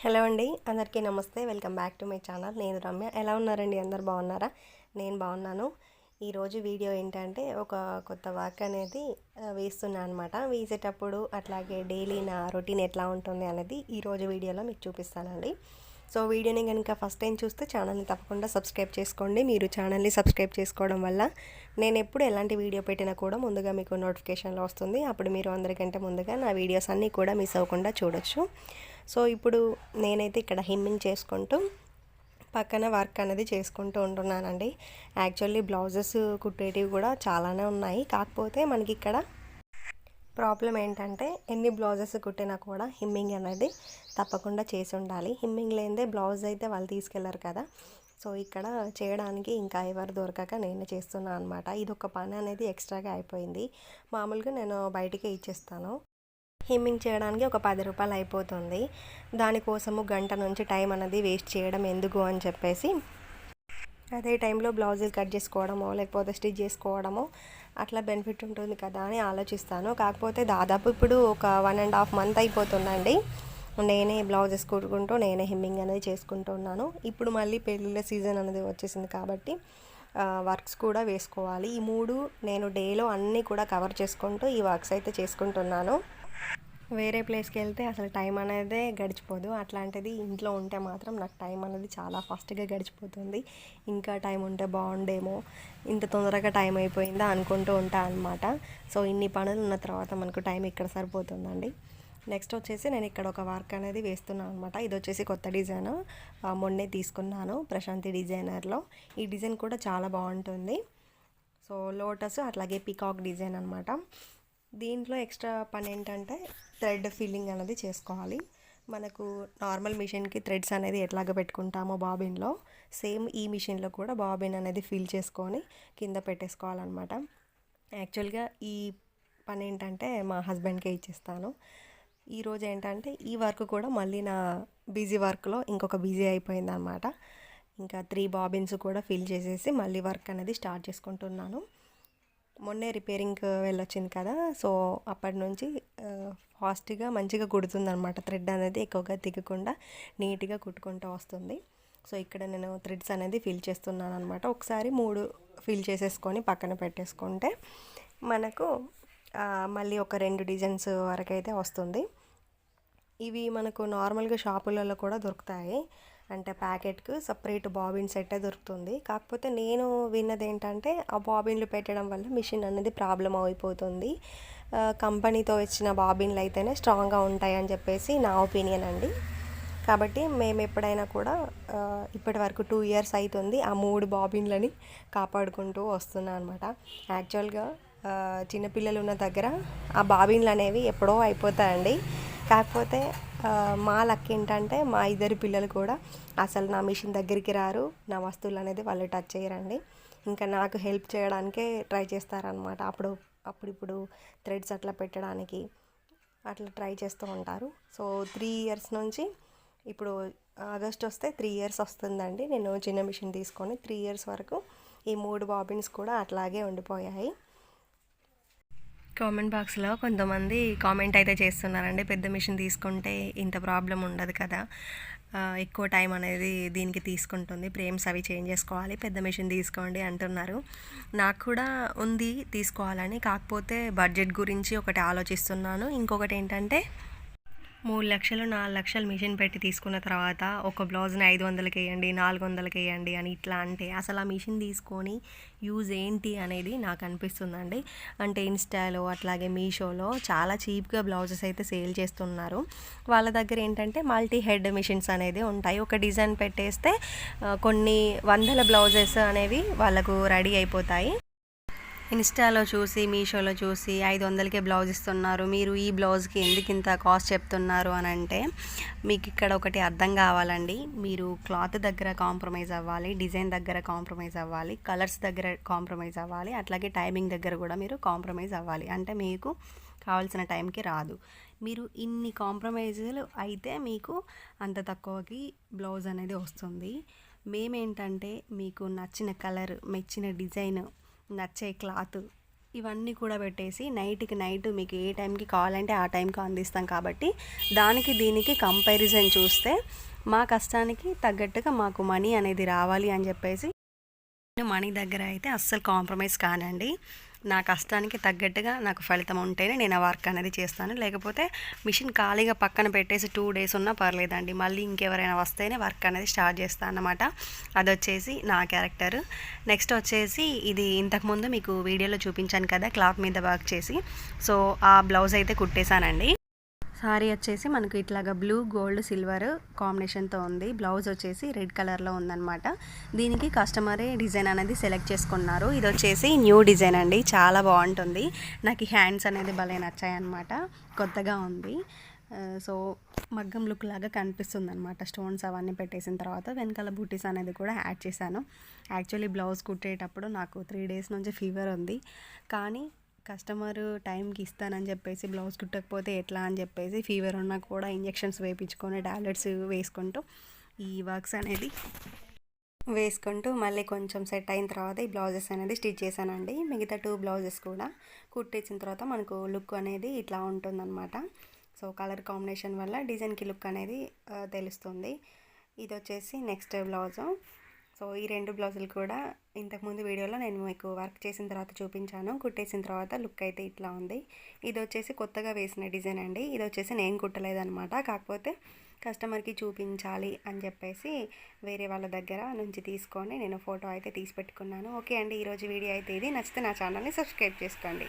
Hello అండి అందరికీ నమస్తే. Welcome back to my channel. నేను రమ్య. ఎలా ఉన్నారండి? అందరు బాగున్నారా? నేను బాగున్నాను. ఈరోజు వీడియో ఏంటంటే ఒక కొత్త వర్క్ అనేది వేస్తున్నాను అనమాట వేసేటప్పుడు అట్లాగే డైలీ నా రొటీన్ ఎట్లా ఉంటుంది అనేది ఈరోజు వీడియోలో మీకు చూపిస్తానండి. సో వీడియోని కనుక ఫస్ట్ టైం చూస్తే ఛానల్ని తప్పకుండా సబ్స్క్రైబ్ చేసుకోండి. మీరు ఛానల్ని సబ్స్క్రైబ్ చేసుకోవడం వల్ల నేను ఎప్పుడు ఎలాంటి వీడియో పెట్టినా కూడా ముందుగా మీకు నోటిఫికేషన్లో వస్తుంది. అప్పుడు మీరు అందరికంటే ముందుగా నా వీడియోస్ అన్నీ కూడా మిస్ అవ్వకుండా చూడొచ్చు. సో ఇప్పుడు నేనైతే ఇక్కడ హిమ్మింగ్ చేసుకుంటూ పక్కన వర్క్ అనేది చేసుకుంటూ ఉంటున్నానండి. యాక్చువల్లీ బ్లౌజెస్ కుట్టేటివి కూడా చాలానే ఉన్నాయి. కాకపోతే మనకి ఇక్కడ ప్రాబ్లం ఏంటంటే ఎన్ని బ్లౌజెస్ కుట్టినా కూడా హిమ్మింగ్ అనేది తప్పకుండా చేసి ఉండాలి. హిమ్మింగ్ లేనిదే బ్లౌజ్ అయితే వాళ్ళు తీసుకెళ్ళరు కదా. సో ఇక్కడ చేయడానికి ఇంకా ఎవరు దొరకక నేను చేస్తున్నాను అనమాట ఇది ఒక పని అనేది ఎక్స్ట్రాగా అయిపోయింది. మామూలుగా నేను బయటికే ఇచ్చేస్తాను. హిమ్మింగ్ చేయడానికి ఒక పది రూపాయలు అయిపోతుంది. దానికోసము గంట నుంచి టైం అనేది వేస్ట్ చేయడం ఎందుకు అని చెప్పేసి అదే టైంలో బ్లౌజులు కట్ చేసుకోవడమో లేకపోతే స్టిచ్ చేసుకోవడమో అట్లా బెనిఫిట్ ఉంటుంది కదా అని ఆలోచిస్తాను. కాకపోతే దాదాపు ఇప్పుడు ఒక వన్ అండ్ హాఫ్ మంత్ అయిపోతుందండి. నేనే బ్లౌజెస్ కుట్టుకుంటూ నేనే హిమ్మింగ్ అనేది చేసుకుంటున్నాను ఇప్పుడు మళ్ళీ పెళ్ళిళ్ళ సీజన్ అనేది వచ్చేసింది కాబట్టి వర్క్స్ కూడా వేసుకోవాలి. ఈ మూడు నేను డేలో అన్నీ కూడా కవర్ చేసుకుంటూ ఈ వర్క్స్ అయితే చేసుకుంటున్నాను. వేరే ప్లేస్కి వెళ్తే అసలు టైం అనేది గడిచిపోదు. అట్లాంటిది ఇంట్లో ఉంటే మాత్రం నాకు టైం అనేది చాలా ఫాస్ట్గా గడిచిపోతుంది. ఇంకా టైం ఉంటే బాగుండేమో. ఇంత తొందరగా టైం అయిపోయిందా అనుకుంటూ ఉంటా అనమాట సో ఇన్ని పనులు ఉన్న తర్వాత మనకు టైం ఇక్కడ సరిపోతుందండి? నెక్స్ట్ వచ్చేసి నేను ఇక్కడ ఒక వర్క్ అనేది వేస్తున్నాను అనమాట ఇది వచ్చేసి కొత్త డిజైన్. మొన్నే తీసుకున్నాను ప్రశాంతి డిజైనర్లో. ఈ డిజైన్ కూడా చాలా బాగుంటుంది. సో లోటస్ అట్లాగే పికాక్ డిజైన్ అనమాట దీంట్లో ఎక్స్ట్రా పని ఏంటంటే థ్రెడ్ ఫిల్లింగ్ అనేది చేసుకోవాలి. మనకు నార్మల్ మిషన్కి థ్రెడ్స్ అనేది ఎట్లాగ పెట్టుకుంటామో బాబిన్లో సేమ్ ఈ మిషన్లో కూడా బాబిన్ అనేది ఫిల్ చేసుకొని కింద పెట్టేసుకోవాలన్నమాట. యాక్చువల్గా ఈ పని ఏంటంటే మా హస్బెండ్కే ఇచ్చేస్తాను. ఈరోజు ఏంటంటే ఈ వర్క్ కూడా మళ్ళీ నా బిజీ వర్క్లో ఇంకొక బిజీ అయిపోయిందనమాట ఇంకా త్రీ బాబిన్స్ కూడా ఫిల్ చేసేసి మళ్ళీ వర్క్ అనేది స్టార్ట్ చేసుకుంటున్నాను. మొన్నే రిపేరింగ్కి వెళ్ళొచ్చింది కదా సో అప్పటి నుంచి ఫాస్ట్గా మంచిగా కుడుతుంది అనమాట థ్రెడ్ అనేది ఎక్కువగా దిగకుండా నీట్గా కుట్టుకుంటూ వస్తుంది. సో ఇక్కడ నేను థ్రెడ్స్ అనేది ఫిల్ చేస్తున్నాను అనమాట ఒకసారి మూడు ఫిల్ చేసేసుకొని పక్కన పెట్టేసుకుంటే మనకు మళ్ళీ ఒక రెండు డిజైన్స్ వరకు అయితే వస్తుంది. ఇవి మనకు నార్మల్గా షాపులలో కూడా దొరుకుతాయి. అంటే ప్యాకెట్కు సపరేట్ బాబిన్ సెట్టే దొరుకుతుంది. కాకపోతే నేను విన్నది ఏంటంటే ఆ బాబిన్లు పెట్టడం వల్ల మిషన్ అనేది ప్రాబ్లం అయిపోతుంది. కంపెనీతో ఇచ్చిన బాబిన్లు అయితేనే స్ట్రాంగ్గా ఉంటాయని చెప్పేసి నా ఒపీనియన్ అండి. కాబట్టి మేము ఎప్పుడైనా కూడా ఇప్పటి వరకు టూ ఇయర్స్ అవుతుంది ఆ మూడు బాబిన్లని కాపాడుకుంటూ వస్తున్నాను అనమాట యాక్చువల్గా చిన్నపిల్లలు ఉన్న దగ్గర ఆ బాబిన్లు అనేవి ఎప్పుడో అయిపోతాయండి. కాకపోతే మా లక్ ఏంటంటే మా ఇద్దరు పిల్లలు కూడా అసలు నా మిషన్ దగ్గరికి రారు నా వస్తువులు అనేది వాళ్ళు టచ్ చేయరండి. ఇంకా నాకు హెల్ప్ చేయడానికే ట్రై చేస్తారనమాట అప్పుడు అప్పుడిప్పుడు థ్రెడ్స్ అట్లా పెట్టడానికి అట్లా ట్రై చేస్తూ ఉంటారు. సో త్రీ ఇయర్స్ నుంచి ఇప్పుడు ఆగస్ట్ వస్తే త్రీ ఇయర్స్ వస్తుందండి. నేను చిన్న మిషన్ తీసుకొని త్రీ ఇయర్స్ వరకు ఈ మూడు బాబిన్స్ కూడా అట్లాగే ఉండిపోయాయి. కామెంట్ బాక్స్లో కొంతమంది కామెంట్ అయితే చేస్తున్నారండి. పెద్ద మిషన్ తీసుకుంటే ఇంత ప్రాబ్లం ఉండదు కదా. ఎక్కువ టైం అనేది దీనికి తీసుకుంటుంది. ఫ్రేమ్స్ అవి చేంజ్ చేసుకోవాలి. పెద్ద మిషన్ తీసుకోండి అంటున్నారు. నాకు కూడా ఉంది తీసుకోవాలని. కాకపోతే బడ్జెట్ గురించి ఒకటి ఆలోచిస్తున్నాను. ఇంకొకటి ఏంటంటే మూడు లక్షలు నాలుగు లక్షలు మిషన్ పెట్టి తీసుకున్న తర్వాత ఒక బ్లౌజ్ని ఐదు వందలకి వేయండి నాలుగు వందలకి వేయండి అని ఇట్లా అంటే అసలు ఆ మిషన్ తీసుకొని యూజ్ ఏంటి అనేది నాకు అనిపిస్తుందండి. అంటే ఇన్స్టాలో అట్లాగే మీషోలో చాలా చీప్గా బ్లౌజెస్ అయితే సేల్ చేస్తున్నారు. వాళ్ళ దగ్గర ఏంటంటే మల్టీ హెడ్ మిషన్స్ అనేది ఉంటాయి. ఒక డిజైన్ పెట్టేస్తే కొన్ని వందల బ్లౌజెస్ అనేవి వాళ్ళకు రెడీ అయిపోతాయి. ఇన్స్టాలో చూసి మీషోలో చూసి ఐదు వందలకే బ్లౌజ్ ఇస్తున్నారు. మీరు ఈ బ్లౌజ్కి ఎందుకు ఇంత కాస్ట్ చెప్తున్నారు అని అంటే మీకు ఇక్కడ ఒకటి అర్థం కావాలండి. మీరు క్లాత్ దగ్గర కాంప్రమైజ్ అవ్వాలి డిజైన్ దగ్గర కాంప్రమైజ్ అవ్వాలి కలర్స్ దగ్గర కాంప్రమైజ్ అవ్వాలి అట్లాగే టైమింగ్ దగ్గర కూడా మీరు కాంప్రమైజ్ అవ్వాలి. అంటే మీకు కావాల్సిన టైంకి రాదు. మీరు ఇన్ని కాంప్రమైజులు అయితే మీకు అంత తక్కువకి బ్లౌజ్ అనేది వస్తుంది. మేమేంటంటే మీకు నచ్చిన కలర్ మెచ్చిన డిజైన్ నచ్చే క్లాత్ ఇవన్నీ కూడా పెట్టేసి నైట్కి నైట్ మీకు ఏ టైంకి కావాలంటే ఆ టైంకి అందిస్తాం కాబట్టి దానికి దీనికి కంపారిజన్ చూస్తే మా కష్టానికి తగ్గట్టుగా మాకు మనీ అనేది రావాలి అని చెప్పేసి మనీ దగ్గర అయితే అస్సలు కాంప్రమైజ్ కానండి. నా కష్టానికి తగ్గట్టుగా నాకు ఫలితం ఉంటేనే నేను ఆ వర్క్ అనేది చేస్తాను. లేకపోతే మిషన్ ఖాళీగా పక్కన పెట్టేసి టూ డేస్ ఉన్నా పర్లేదండి. మళ్ళీ ఇంకెవరైనా వస్తేనే వర్క్ అనేది స్టార్ట్ చేస్తాను అన్నమాట. అది వచ్చేసి నా క్యారెక్టర్. నెక్స్ట్ వచ్చేసి ఇది ఇంతకుముందు మీకు వీడియోలో చూపించాను కదా క్లాత్ మీద వర్క్ చేసి. సో ఆ బ్లౌజ్ అయితే కుట్టేశానండి. సారీ వచ్చేసి మనకు ఇట్లాగా బ్లూ గోల్డ్ సిల్వర్ కాంబినేషన్తో ఉంది. బ్లౌజ్ వచ్చేసి రెడ్ కలర్లో ఉందన్నమాట. దీనికి కస్టమరే డిజైన్ అనేది సెలెక్ట్ చేసుకున్నారు. ఇది వచ్చేసి న్యూ డిజైన్ అండి. చాలా బాగుంటుంది. నాకు ఈ హ్యాండ్స్ అనేది భలే నచ్చాయన్నమాట. కొత్తగా ఉంది. సో మగ్గం లుక్ లాగా కనిపిస్తుంది అనమాట స్టోన్స్ అవన్నీ పెట్టేసిన తర్వాత వెనకాల బూటీస్ అనేది కూడా యాడ్ చేశాను. యాక్చువల్లీ బ్లౌజ్ కుట్టేటప్పుడు నాకు త్రీ డేస్ నుంచి ఫీవర్ ఉంది. కానీ కస్టమర్ టైంకి ఇస్తానని చెప్పేసి బ్లౌజ్ కుట్టకపోతే ఎట్లా అని చెప్పేసి ఫీవర్ ఉన్నా కూడా ఇంజెక్షన్స్ వేయించుకొని టాబ్లెట్స్ వేసుకుంటూ ఈ వర్క్స్ అనేది వేసుకుంటూ మళ్ళీ కొంచెం సెట్ అయిన తర్వాత ఈ బ్లౌజెస్ అనేది స్టిచ్ చేశానండి. మిగతా టూ బ్లౌజెస్ కూడా కుట్టించిన తర్వాత మనకు లుక్ అనేది ఇట్లా ఉంటుందన్నమాట. సో కలర్ కాంబినేషన్ వల్ల డిజైన్కి లుక్ అనేది తెలుస్తుంది. ఇది వచ్చేసి నెక్స్ట్ బ్లౌజు. సో ఈ రెండు బ్లౌజులు కూడా ఇంతకుముందు వీడియోలో నేను మీకు వర్క్ చేసిన తర్వాత చూపించాను. కుట్టేసిన తర్వాత లుక్ అయితే ఇట్లా ఉంది. ఇది వచ్చేసి కొత్తగా వేసిన డిజైన్ అండి. ఇది వచ్చేసి నేను కుట్టలేదనమాట కాకపోతే కస్టమర్కి చూపించాలి అని చెప్పేసి వేరే వాళ్ళ దగ్గర నుంచి తీసుకొని నేను ఫోటో అయితే తీసి పెట్టుకున్నాను. ఓకే అండి ఈరోజు వీడియో అయితే ఇది. నచ్చితే నా ఛానల్ని సబ్స్క్రైబ్ చేసుకోండి.